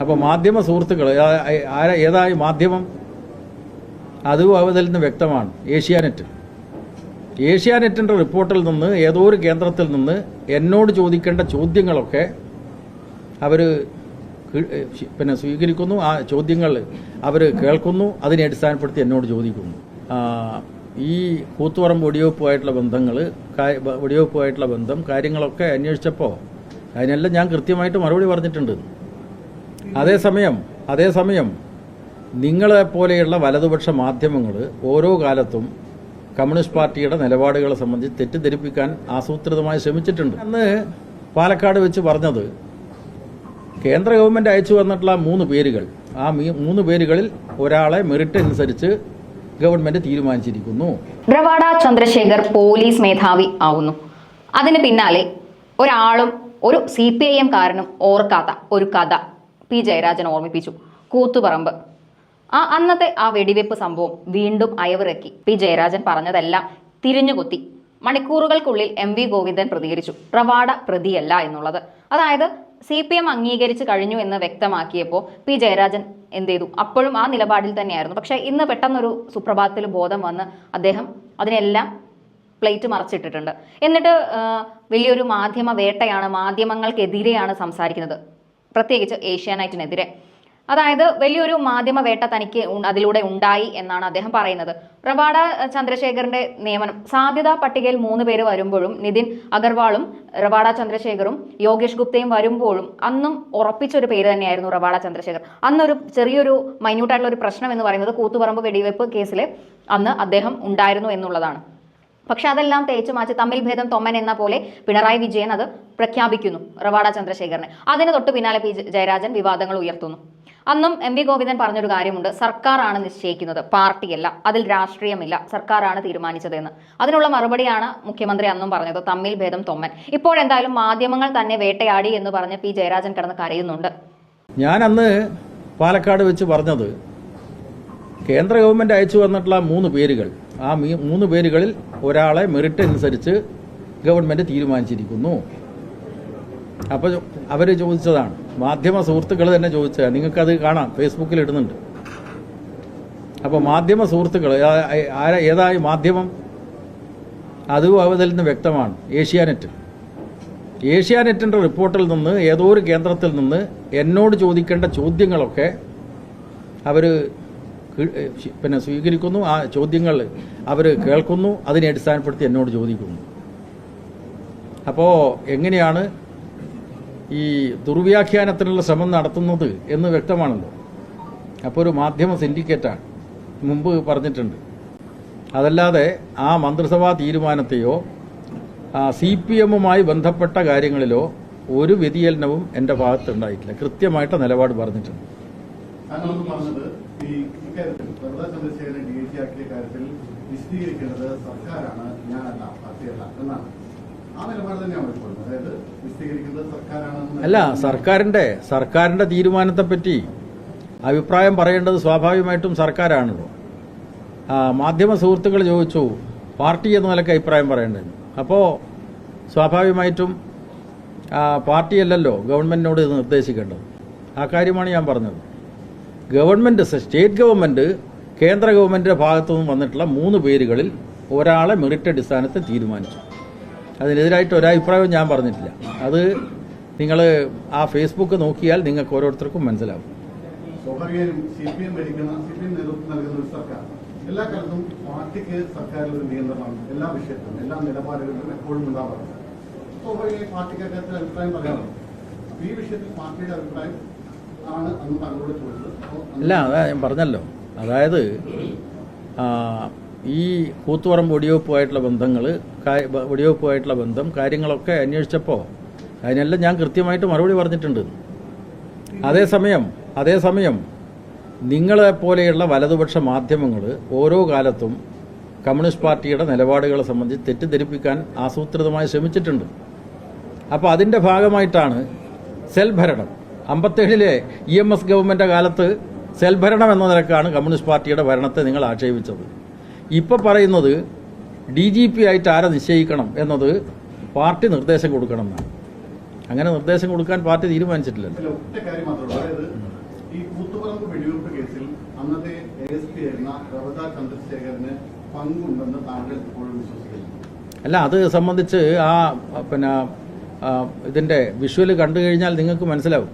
അപ്പോൾ മാധ്യമ സുഹൃത്തുക്കൾ ആരാ ഏതായി മാധ്യമം? അതും അവതിൽ നിന്ന് വ്യക്തമാണ്. ഏഷ്യാനെറ്റ്. ഏഷ്യാനെറ്റിന്റെ റിപ്പോർട്ടിൽ നിന്ന് ഏതോ ഒരു കേന്ദ്രത്തിൽ നിന്ന് എന്നോട് ചോദിക്കേണ്ട ചോദ്യങ്ങളൊക്കെ അവർ പിന്നെ സ്വീകരിക്കുന്നു. ആ ചോദ്യങ്ങൾ അവർ കേൾക്കുന്നു. അതിനെ അടിസ്ഥാനപ്പെടുത്തി എന്നോട് ചോദിക്കുന്നു. ഈ കൂത്തുപറമ്പ് വെടിവെപ്പുമായിട്ടുള്ള ബന്ധങ്ങൾ വെടിവെപ്പുമായിട്ടുള്ള ബന്ധം കാര്യങ്ങളൊക്കെ അന്വേഷിച്ചപ്പോൾ അതിനെല്ലാം ഞാൻ കൃത്യമായിട്ട് മറുപടി പറഞ്ഞിട്ടുണ്ട്. അതേസമയം അതേസമയം നിങ്ങളെ പോലെയുള്ള വലതുപക്ഷ മാധ്യമങ്ങൾ ഓരോ കാലത്തും കമ്മ്യൂണിസ്റ്റ് പാർട്ടിയുടെ നിലപാടുകളെ സംബന്ധിച്ച് തെറ്റിദ്ധരിപ്പിക്കാൻ ആസൂത്രിതമായി ശ്രമിച്ചിട്ടുണ്ട്. അന്ന് പാലക്കാട് വെച്ച് പറഞ്ഞത് കേന്ദ്ര ഗവൺമെന്റ് അയച്ചു വന്നിട്ടുള്ള മൂന്ന് പേരുകൾ. ആ മൂന്ന് പേരുകളിൽ ഒരാളെ മെറിറ്റ് അനുസരിച്ച് ഗവൺമെന്റ് തീരുമാനിച്ചിരിക്കുന്നു. ബ്രവാഡ ചന്ദ്രശേഖർ പോലീസ് മേധാവി ആവുന്നു. അതിന് പിന്നാലെ ഒരാളും ഒരു സി പി ഐ എം കാരനും ഓർക്കാത്ത ഒരു കഥ. പി ജയരാജൻ ഓർമ്മിപ്പിച്ചു. കൂത്തുപറമ്പ്. ആ അന്നത്തെ ആ വെടിവെപ്പ് സംഭവം വീണ്ടും അയവിറക്കി. പി ജയരാജൻ പറഞ്ഞതെല്ലാം തിരിഞ്ഞുകുത്തി. മണിക്കൂറുകൾക്കുള്ളിൽ എം വി ഗോവിന്ദൻ പ്രതികരിച്ചു. റവാഡ പ്രതിയല്ല എന്നുള്ളത്. അതായത് സി പി എം അംഗീകരിച്ചു കഴിഞ്ഞു എന്ന് വ്യക്തമാക്കിയപ്പോൾ പി ജയരാജൻ എന്ത് ചെയ്തു അപ്പോഴും ആ നിലപാടിൽ തന്നെയായിരുന്നു. പക്ഷേ ഇന്ന് പെട്ടെന്നൊരു സുപ്രഭാതത്തിൽ ബോധം വന്ന് അദ്ദേഹം അതിനെല്ലാം പ്ലേറ്റ് മറച്ചിട്ടിട്ടുണ്ട്. എന്നിട്ട് വലിയൊരു മാധ്യമ വേട്ടയാണ് മാധ്യമങ്ങൾക്കെതിരെയാണ് സംസാരിക്കുന്നത്. പ്രത്യേകിച്ച് ഏഷ്യാനൈറ്റിനെതിരെ. അതായത് വലിയൊരു മാധ്യമ വേട്ട തനിക്ക് അതിലൂടെ ഉണ്ടായി എന്നാണ് അദ്ദേഹം പറയുന്നത്. റവാഡ ചന്ദ്രശേഖറിന്റെ നിയമനം. സാധ്യതാ പട്ടികയിൽ മൂന്ന് പേര് വരുമ്പോഴും നിതിൻ അഗർവാളും റവാഡ ചന്ദ്രശേഖറും യോഗേഷ് ഗുപ്തയും വരുമ്പോഴും അന്നും ഉറപ്പിച്ചൊരു പേര് തന്നെയായിരുന്നു റവാഡ ചന്ദ്രശേഖർ. അന്നൊരു ചെറിയൊരു മൈന്യൂട്ടായിട്ടുള്ള ഒരു പ്രശ്നം എന്ന് പറയുന്നത് കൂത്തുപറമ്പ് വെടിവെപ്പ് കേസിൽ അന്ന് അദ്ദേഹം ഉണ്ടായിരുന്നു എന്നുള്ളതാണ്. പക്ഷെ അതെല്ലാം തേച്ചു മാറ്റി തമ്മിൽ ഭേദം തൊമ്മൻ എന്ന പോലെ പിണറായി വിജയൻ അത് പ്രഖ്യാപിക്കുന്നു റവാഡ ചന്ദ്രശേഖരനെ. അതിന് തൊട്ട് പിന്നാലെ പി ജയരാജൻ വിവാദങ്ങൾ ഉയർത്തുന്നു. അന്നും എം വി ഗോവിന്ദൻ പറഞ്ഞൊരു കാര്യമുണ്ട് സർക്കാരാണ് നിശ്ചയിക്കുന്നത് പാർട്ടിയല്ല അതിൽ രാഷ്ട്രീയമില്ല സർക്കാരാണ് തീരുമാനിച്ചതെന്ന്. അതിനുള്ള മറുപടിയാണ് മുഖ്യമന്ത്രി അന്നും പറഞ്ഞത് തമ്മിൽ ഭേദം തൊമ്മൻ. ഇപ്പോഴെന്തായാലും മാധ്യമങ്ങൾ തന്നെ വേട്ടയാടി എന്ന് പറഞ്ഞ് പി ജയരാജൻ കടന്ന് കരയുന്നുണ്ട്. ഞാൻ അന്ന് പാലക്കാട് വെച്ച് പറഞ്ഞത് കേന്ദ്ര ഗവൺമെന്റ് അയച്ചു വന്നിട്ടുള്ള മൂന്ന് പേരുകൾ ആ മൂന്ന് പേരുകളിൽ ഒരാളെ മെറിറ്റ് അനുസരിച്ച് ഗവൺമെന്റ് തീരുമാനിച്ചിരിക്കുന്നു. അപ്പോൾ അവർ ചോദിച്ചതാണ്. മാധ്യമ സുഹൃത്തുക്കൾ തന്നെ ചോദിച്ചതാണ്. നിങ്ങൾക്കത് കാണാം. ഫേസ്ബുക്കിൽ ഇടുന്നുണ്ട്. അപ്പോൾ മാധ്യമ സുഹൃത്തുക്കൾ ആരാ ഏതായി മാധ്യമം? അതും അവതിൽ നിന്ന് വ്യക്തമാണ്. ഏഷ്യാനെറ്റ് ഏഷ്യാനെറ്റിന്റെ റിപ്പോർട്ടിൽ നിന്ന് ഏതോ ഒരു കേന്ദ്രത്തിൽ നിന്ന് എന്നോട് ചോദിക്കേണ്ട ചോദ്യങ്ങളൊക്കെ അവർ പിന്നെ സ്വീകരിക്കുന്നു. ആ ചോദ്യങ്ങൾ അവർ കേൾക്കുന്നു. അതിനെ അടിസ്ഥാനപ്പെടുത്തി എന്നോട് ചോദിക്കുന്നു. അപ്പോൾ എങ്ങനെയാണ് ഈ ദുർവ്യാഖ്യാനത്തിനുള്ള ശ്രമം നടത്തുന്നത് എന്ന് വ്യക്തമാണല്ലോ. അപ്പോൾ ഒരു മാധ്യമ സിൻഡിക്കേറ്റാണ്. മുമ്പ് പറഞ്ഞിട്ടുണ്ട്. അതല്ലാതെ ആ മന്ത്രിസഭാ തീരുമാനത്തെയോ സി പി എമ്മുമായി ബന്ധപ്പെട്ട കാര്യങ്ങളിലോ ഒരു വ്യതിചലനവും എന്റെ ഭാഗത്തുണ്ടായിട്ടില്ല. കൃത്യമായിട്ട് നിലപാട് പറഞ്ഞിട്ടുണ്ട്. ഈ ഇക്കാര്യത്തിൽ വെറുതെ ചന്ദ്രശേഖരൻ ഡി ജി ആക്കിയ കാര്യത്തിൽ വിശദീകരിക്കേണ്ടത് സർക്കാരാണ് ഞാനല്ല പാർട്ടിയല്ല എന്നാണ്. അല്ല സർക്കാരിന്റെ സർക്കാരിന്റെ തീരുമാനത്തെ പറ്റി അഭിപ്രായം പറയേണ്ടത് സ്വാഭാവികമായിട്ടും സർക്കാരാണല്ലോ മാധ്യമ സുഹൃത്തുക്കൾ ചോദിച്ചു പാർട്ടി എന്ന നിലയ്ക്ക് അഭിപ്രായം പറയേണ്ടത്? അപ്പോൾ സ്വാഭാവികമായിട്ടും പാർട്ടിയല്ലല്ലോ ഗവൺമെന്റിനോട് നിർദ്ദേശിക്കേണ്ടത്. ആ കാര്യമാണ് ഞാൻ പറഞ്ഞത്. ഗവൺമെന്റ് സ്റ്റേറ്റ് ഗവൺമെന്റ് കേന്ദ്ര ഗവൺമെന്റിന്റെ ഭാഗത്തു നിന്നും വന്നിട്ടുള്ള മൂന്ന് പേരുകളിൽ ഒരാളെ മെറിറ്റ് അടിസ്ഥാനത്തിൽ തീരുമാനിച്ചു. അതിനെതിരായിട്ട് ഒരഭിപ്രായവും ഞാൻ പറഞ്ഞിട്ടില്ല. അത് നിങ്ങൾ ആ ഫേസ്ബുക്ക് നോക്കിയാൽ നിങ്ങൾക്ക് ഓരോരുത്തർക്കും മനസ്സിലാവും. എല്ലാ കാലത്തും പാർട്ടിക്ക് സർക്കാരിൽ ഒരു നിയന്ത്രണമാണ് എല്ലാ വിഷയത്തിലും എല്ലാ നിലപാടുകളിലും എപ്പോഴും ഉണ്ടാവാറുണ്ട്. സ്വാഭാവികമായി പാർട്ടിക്ക് അഭിപ്രായം പറയാറുണ്ട് ഈ വിഷയത്തിൽ പാർട്ടിയുടെ അഭിപ്രായം അല്ല അതാ ഞാൻ പറഞ്ഞല്ലോ. അതായത് ഈ കൂത്തുപറം വെടിവെപ്പുമായിട്ടുള്ള ബന്ധങ്ങൾ വെടിവെപ്പുമായിട്ടുള്ള ബന്ധം കാര്യങ്ങളൊക്കെ അന്വേഷിച്ചപ്പോൾ അതിനെല്ലാം ഞാൻ കൃത്യമായിട്ട് മറുപടി പറഞ്ഞിട്ടുണ്ട്. അതേസമയം അതേസമയം നിങ്ങളെ പോലെയുള്ള വലതുപക്ഷ മാധ്യമങ്ങൾ ഓരോ കാലത്തും കമ്മ്യൂണിസ്റ്റ് പാർട്ടിയുടെ നിലപാടുകളെ സംബന്ധിച്ച് തെറ്റിദ്ധരിപ്പിക്കാൻ ആസൂത്രിതമായി ശ്രമിച്ചിട്ടുണ്ട്. അപ്പോൾ അതിന്റെ ഭാഗമായിട്ടാണ് സെൽഭരണം. അമ്പത്തേഴിലെ ഇ എം എസ് ഗവൺമെന്റ് കാലത്ത് സെൽഭരണം എന്ന നിലക്കാണ് കമ്മ്യൂണിസ്റ്റ് പാർട്ടിയുടെ ഭരണത്തെ നിങ്ങൾ ആക്ഷേപിച്ചത്. ഇപ്പോൾ പറയുന്നത് ഡി ജി പി ആയിട്ട് ആരെ നിശ്ചയിക്കണം എന്നത് പാർട്ടി നിർദ്ദേശം കൊടുക്കണം എന്നാണ് അങ്ങനെ നിർദ്ദേശം കൊടുക്കാൻ പാർട്ടി തീരുമാനിച്ചിട്ടില്ലല്ലോ. ഉള്ളൂ. അതായത് അന്നത്തെ എസ് പി ആയിരുന്ന പ്രഭത ചന്ദ്രശേഖരന് പങ്കുണ്ടെന്ന് താങ്കൾ ഇപ്പോഴും വിശ്വസിക്കുന്നു അല്ല അത് സംബന്ധിച്ച് ആ പിന്നെ ഇതിന്റെ ഇതിന്റെ വിഷ്വൽ കണ്ടു കഴിഞ്ഞാൽ നിങ്ങൾക്ക് മനസ്സിലാവും.